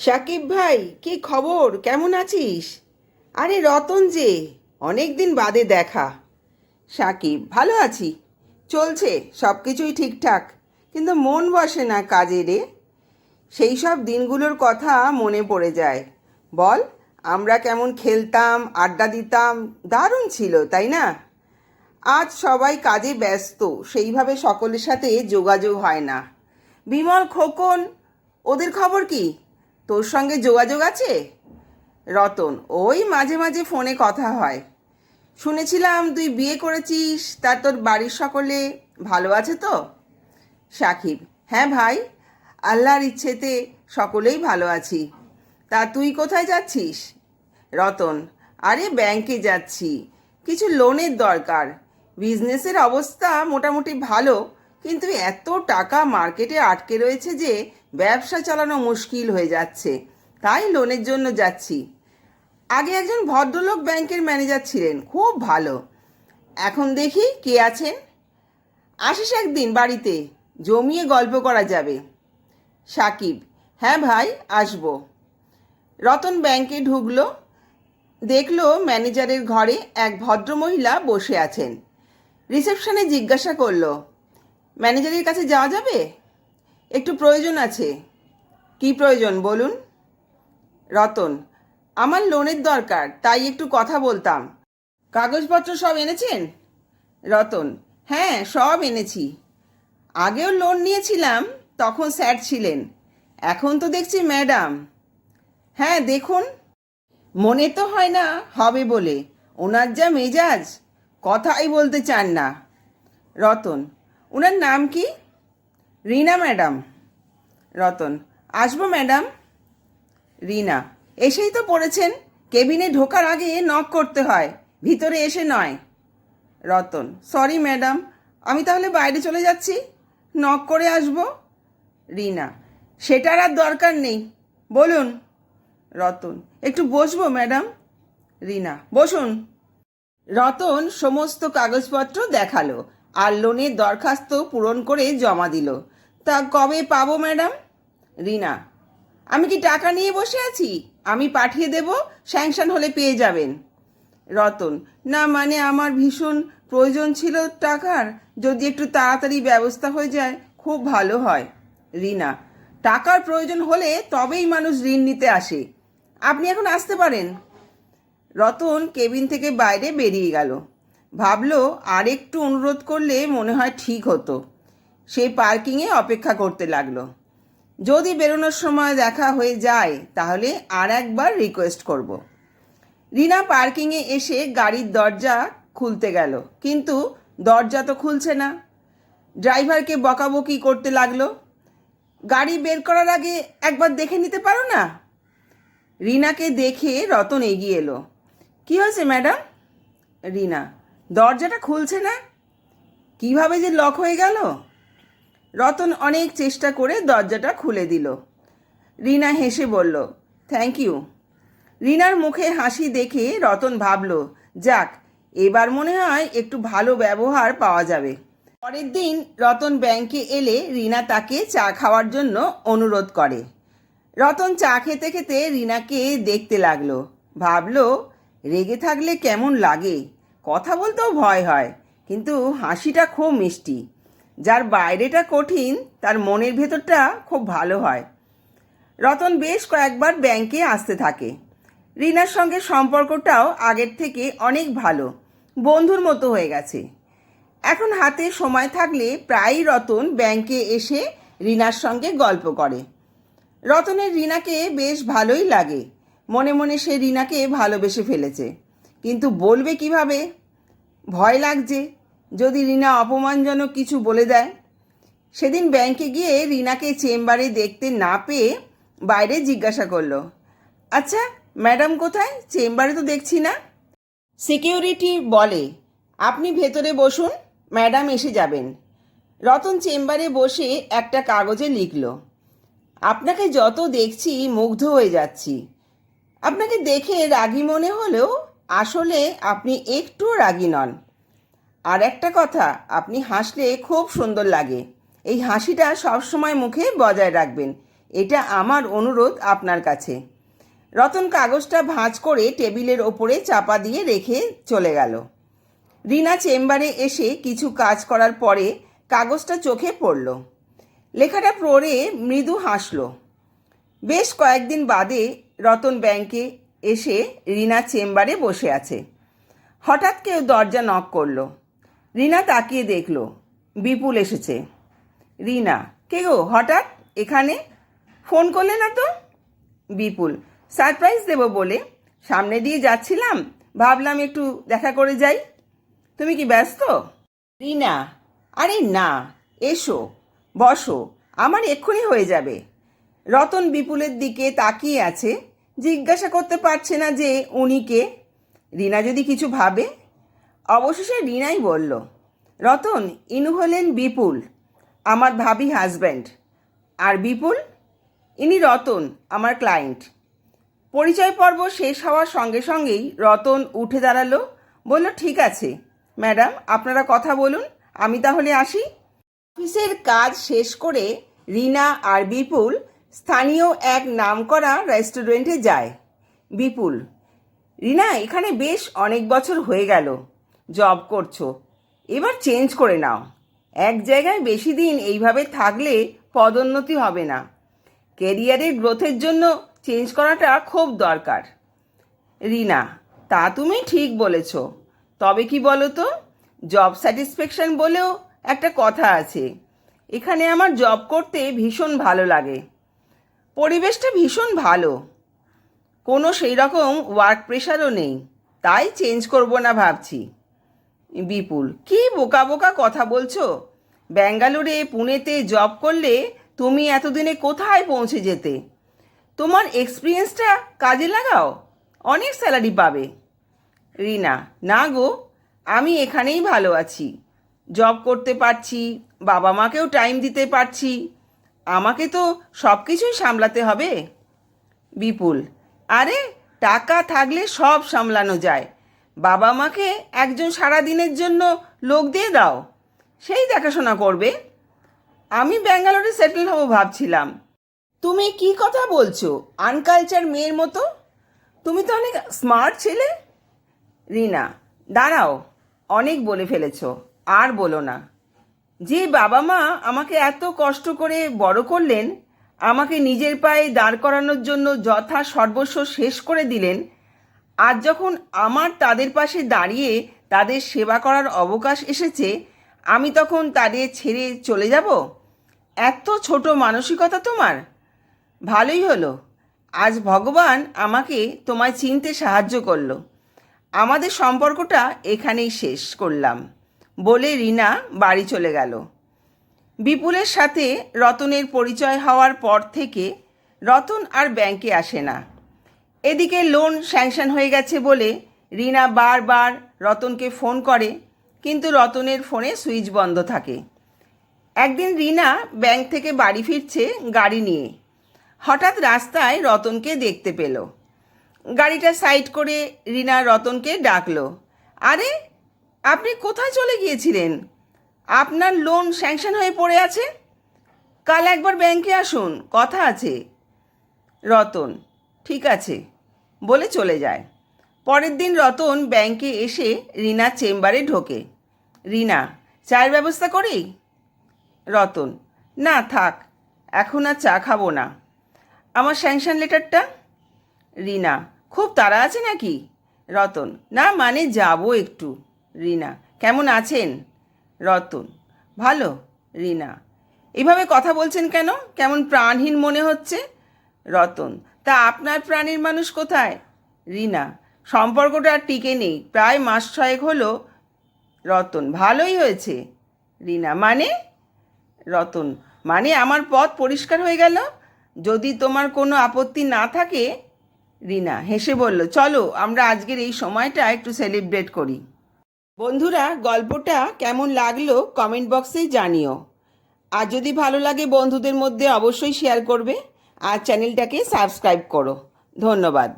সাকিব ভাই, কি খবর? কেমন আছিস? আরে রতন যে অনেক দিন বাদে দেখা। সাকিব ভালো আছি। চলছে সব কিছুই ঠিকঠাক। কিন্তু মন বসে না কাজে রে। সেই সব দিনগুলোর কথা মনে পড়ে যায়। বল, আমরা কেমন খেলতাম, আড্ডা দিতাম, দারুণ ছিল, তাই না? আজ সবাই কাজে ব্যস্ত, সেইভাবে সকলের সাথে যোগাযোগ হয় না। বিমল খোকন, ওদের খবর কি? তোর সঙ্গে যোগাযোগ আছে? রতন, ওই মাঝে মাঝে ফোনে কথা হয়। শুনেছিলাম তুই বিয়ে করেছিস, তা তোর বাড়ির সকলে ভালো আছে তো? সাকিব হ্যাঁ ভাই, আল্লাহর ইচ্ছেতে সকলেই ভালো আছি। তা তুই কোথায় যাচ্ছিস? রতন, আরে ব্যাংকে যাচ্ছি। কিছু লোনের দরকার। বিজনেসের অবস্থা মোটামুটি ভালো কিন্তু এত টাকা মার্কেটে আটকে রয়েছে যে ব্যবসা চালানো মুশকিল হয়ে যাচ্ছে। তাই লোনের জন্য যাচ্ছি। আগে একজন ভদ্রলোক ব্যাংকের ম্যানেজার ছিলেন, খুব ভালো। এখন দেখি কে আছেন? আসিস একদিন বাড়িতে, জমিয়ে গল্প করা যাবে। সাকিব হ্যাঁ ভাই, আসব। রতন ব্যাংকে ঢুকলো, দেখল ম্যানেজারের ঘরে এক ভদ্রমহিলা বসে আছেন। রিসেপশনে জিজ্ঞাসা করল ম্যানেজারের কাছে যাওয়া যাবে? একটু প্রয়োজন আছে। কি প্রয়োজন, বলুন? রতন, আমার লোনের দরকার, তাই একটু কথা বলতাম। কাগজপত্র সব এনেছেন? রতন হ্যাঁ সব এনেছি। আগেও লোন নিয়েছিলাম, তখন স্যার ছিলেন। এখন তো দেখছি ম্যাডাম। হ্যাঁ দেখুন। মনে তো হয় না হবে বলে। ওনার যা মেজাজ, কথাই বলতে চান না। রতন ওনার নাম কি? রিনা ম্যাডাম। রতন। আসব ম্যাডাম? রিনা। এসেই তো পড়েছেন। কেবিনে ঢোকার আগে নক করতে হয়। ভিতরে এসে নয়। রতন। Sorry madam. আমি তাহলে বাইরে চলে যাচ্ছি। নক করে আসব। রিনা। সেটার আর দরকার নেই। বলুন। রতন। একটু বসবো, ম্যাডাম? রিনা। বসুন। রতন সমস্ত কাগজপত্র দেখাল। আর লোনের দরখাস্ত পূরণ করে জমা দিল। তা কবে পাবো, ম্যাডাম? রিনা, আমি কি টাকা নিয়ে বসে আছি? আমি পাঠিয়ে দেব, স্যাংশন হলে পেয়ে যাবেন। রতন, না মানে আমার ভীষণ প্রয়োজন ছিল টাকার, যদি একটু তাড়াতাড়ি ব্যবস্থা হয়ে যায়, খুব ভালো হয়। রিনা, টাকার প্রয়োজন হলে তবেই মানুষ ঋণ নিতে আসে। আপনি এখন আসতে পারেন। রতন কেবিন থেকে বাইরে বেরিয়ে গেল। ভাবলো আর একটু অনুরোধ করলে মনে হয় ঠিক হতো। সে পার্কিংয়ে অপেক্ষা করতে লাগল। যদি বেরোনোর সময় দেখা হয়ে যায়, তাহলে আর একবার রিকোয়েস্ট করব। রিনা পার্কিংয়ে এসে গাড়ির দরজা খুলতে গেল, কিন্তু দরজা তো খুলছে না। ড্রাইভারকে বকাবকি করতে লাগল। গাড়ি বের করার আগে একবার দেখে নিতে পারো না? রিনাকে দেখে রতন এগিয়ে এলো। কি হয়েছে ম্যাডাম? রিনা দরজাটা খুলছে না? কীভাবে যে লক হয়ে গেল? রতন অনেক চেষ্টা করে দরজাটা খুলে দিল। রিনা হেসে বলল থ্যাংক ইউ রিনার মুখে হাসি দেখে রতন ভাবল, যাক, এবার মনে হয় একটু ভালো ব্যবহার পাওয়া যাবে। পরের দিন রতন ব্যাংকে এলে রিনা তাকে চা খাওয়ার জন্য অনুরোধ করে। রতন চা খেতে খেতে রিনাকে দেখতে লাগল। ভাবল, রেগে থাকলে কেমন লাগে? কথা বলতেও ভয় হয়, কিন্তু হাসিটা খুব মিষ্টি। যার বাইরেটা কঠিন, তার মনের ভেতরটা খুব ভালো হয়। রতন বেশ কয়েকবার ব্যাংকে আসতে থাকে। রিনার সঙ্গে সম্পর্কটাও আগের থেকে অনেক ভালো, বন্ধুর মতো হয়ে গেছে। এখন হাতে সময় থাকলে প্রায়ই রতন ব্যাংকে এসে রিনার সঙ্গে গল্প করে। রতনের রিনাকে বেশ ভালোই লাগে। মনে মনে সে রিনাকে ভালোবেসে ফেলেছে। কিন্তু বলবে কীভাবে? ভয় লাগছে যদি রিনা অপমানজনক কিছু বলে দেয়। সেদিন ব্যাংকে গিয়ে রিনাকে চেম্বারে দেখতে না পেয়ে বাইরে জিজ্ঞাসা করল। আচ্ছা ম্যাডাম কোথায়? চেম্বারে তো দেখছি না। সিকিউরিটি বলে, আপনি ভেতরে বসুন, ম্যাডাম এসে যাবেন। রতন চেম্বারে বসে একটা কাগজে লিখল, আপনাকে যত দেখছি মুগ্ধ হয়ে যাচ্ছি। আপনাকে দেখে রাগী মনে হলেও আসলে আপনি একটু রাগি নন। আর একটা কথা, আপনি হাসলে খুব সুন্দর লাগে। এই হাসিটা সবসময় মুখে বজায় রাখবেন। এটা আমার অনুরোধ আপনার কাছে। রতন কাগজটা ভাঁজ করে টেবিলের ওপরে চাপা দিয়ে রেখে চলে গেল। রিনা চেম্বারে এসে কিছু কাজ করার পরে কাগজটা চোখে পড়ল। লেখাটা পড়ে মৃদু হাসল। বেশ কয়েকদিন বাদে রতন ব্যাংকে এসে রিনা চেম্বারে বসে আছে। হঠাৎ কেউ দরজা নক করল। রিনা তাকিয়ে দেখল, বিপুল এসেছে। রিনা, কে গো, হঠাৎ এখানে? ফোন করলে না তো? বিপুল, সারপ্রাইজ দেব বলে। সামনে দিয়ে যাচ্ছিলাম, ভাবলাম একটু দেখা করে যাই। তুমি কি ব্যস্ত? রিনা, আরে না, এসো, বসো, আমার এক্ষুনি হয়ে যাবে। রতন বিপুলের দিকে তাকিয়ে আছে। জিজ্ঞাসা করতে পারছে না যে উনি কে রিনা যদি কিছু ভাবে, অবশেষে রিনাই বলল, রতন, ইনু হলেন বিপুল, আমার ভাবি হাজব্যান্ড আর বিপুল? ইনি রতন, আমার ক্লায়েন্ট পরিচয় পর্ব শেষ হওয়ার সঙ্গে সঙ্গেই রতন উঠে দাঁড়াল, বলল, ঠিক আছে, ম্যাডাম, আপনারা কথা বলুন, আমি তাহলে আসি। অফিসের কাজ শেষ করে রিনা আর বিপুল স্থানীয় এক নামকরা রেস্টুরেন্টে যায়। বিপুল, রিনা, এখানে বেশ অনেক বছর হয়ে গেল। জব করছ। এবার চেঞ্জ করে নাও। এক জায়গায় বেশি দিন এইভাবে থাকলে পদোন্নতি হবে না। কেরিয়ারের গ্রোথের জন্য চেঞ্জ করাটা খুব দরকার। রিনা, তা তুমি ঠিক বলেছ। তবে কি বলো তো জব স্যাটিসফ্যাকশন বলেও একটা কথা আছে। এখানে আমার জব করতে ভীষণ ভালো লাগে। পরিবেশটা ভীষণ ভালো। কোনো সেই রকম ওয়ার্ক প্রেশারও নেই। তাই চেঞ্জ করব না ভাবছি। বিপুল, কি বোকা বোকা কথা বলছো? ব্যাঙ্গালোরে, পুনেতে জব করলে তুমি এতদিনে কোথায় পৌঁছে যেতে? তোমার এক্সপিরিয়েন্সটা কাজে লাগাও, অনেক স্যালারি পাবে। রিনা, না গো, আমি এখানেই ভালো আছি। জব করতে পারছি বাবা মাকেও টাইম দিতে পারছি আমাকে তো সব কিছুই সামলাতে হবে। বিপুল, আরে টাকা থাকলে সব সামলানো যায়। বাবা মাকে একজন সারা দিনের জন্য লোক দিয়ে দাও, সেই দেখাশোনা করবে। আমি ব্যাঙ্গালোরে সেটেল হব ভাবছিলাম। তুমি কি কথা বলছো আনকালচার মেয়ের মতো? তুমি তো অনেক স্মার্ট ছেলে। রিনা, দাঁড়াও, অনেক বলে ফেলেছ, আর বলো না। যে বাবা মা আমাকে এত কষ্ট করে বড় করলেন, আমাকে নিজের পায়ে দাঁড় করানোর জন্য যথা সর্বস্ব শেষ করে দিলেন, আজ যখন আমার তাদের পাশে দাঁড়িয়ে তাদের সেবা করার অবকাশ এসেছে, আমি তখন তাদের ছেড়ে চলে যাব? এত ছোট মানসিকতা তোমার। ভালোই হলো। আজ ভগবান আমাকে তোমায় চিনতে সাহায্য করল। আমাদের সম্পর্কটা এখানেই শেষ করলাম। বলে রিনা বাড়ি চলে গেল। বিপুলের সাথে রতনের পরিচয় হওয়ার পর থেকে রতন আর ব্যাংকে আসে না। এদিকে লোন স্যাংশন হয়ে গেছে বলে রিনা বারবার রতনকে ফোন করে, কিন্তু রতনের ফোনে সুইচ বন্ধ থাকে। একদিন রিনা ব্যাংক থেকে বাড়ি ফিরছে গাড়ি নিয়ে। হঠাৎ রাস্তায় রতনকে দেখতে পেল। গাড়িটা সাইড করে রিনা রতনকে ডাকলো, আরে আপনি কোথায় চলে গিয়েছিলেন? আপনার লোন স্যাংশন হয়ে পড়ে আছে? কাল একবার ব্যাংকে আসুন, কথা আছে। রতন, ঠিক আছে, বলে চলে যায়। পরের দিন রতন ব্যাংকে এসে রিনার চেম্বারে ঢোকে। রিনা, চায়ের ব্যবস্থা করি? রতন, না, থাক, এখন আর চা খাব না। আমার স্যাংশন লেটারটা রিনা, খুব তাড়া আছে নাকি? রতন, না মানে যাব একটু। রিনা। কেমন আছেন? রতন। ভালো, রিনা। এভাবে কথা বলছেন কেন? কেমন প্রাণহীন মনে হচ্ছে? রতন। তা আপনার প্রাণীর মানুষ কোথায়? রিনা। সম্পর্কটা আর টিকে নেই। প্রায় মাস ছয়েক হলো। রতন, ভালোই হয়েছে। রিনা মানে? রতন মানে আমার পথ পরিষ্কার হয়ে গেল? যদি তোমার কোনো আপত্তি না থাকে, রিনা হেসে বলল, চলো, আমরা আজকের এই সময়টা একটু সেলিব্রেট করি। বন্ধুরা, গল্পটা কেমন লাগল কমেন্ট বক্সে জানিও। আর যদি ভালো লাগে বন্ধুদের মধ্যে অবশ্যই শেয়ার করবে, আর চ্যানেলটাকে সাবস্ক্রাইব করো। ধন্যবাদ।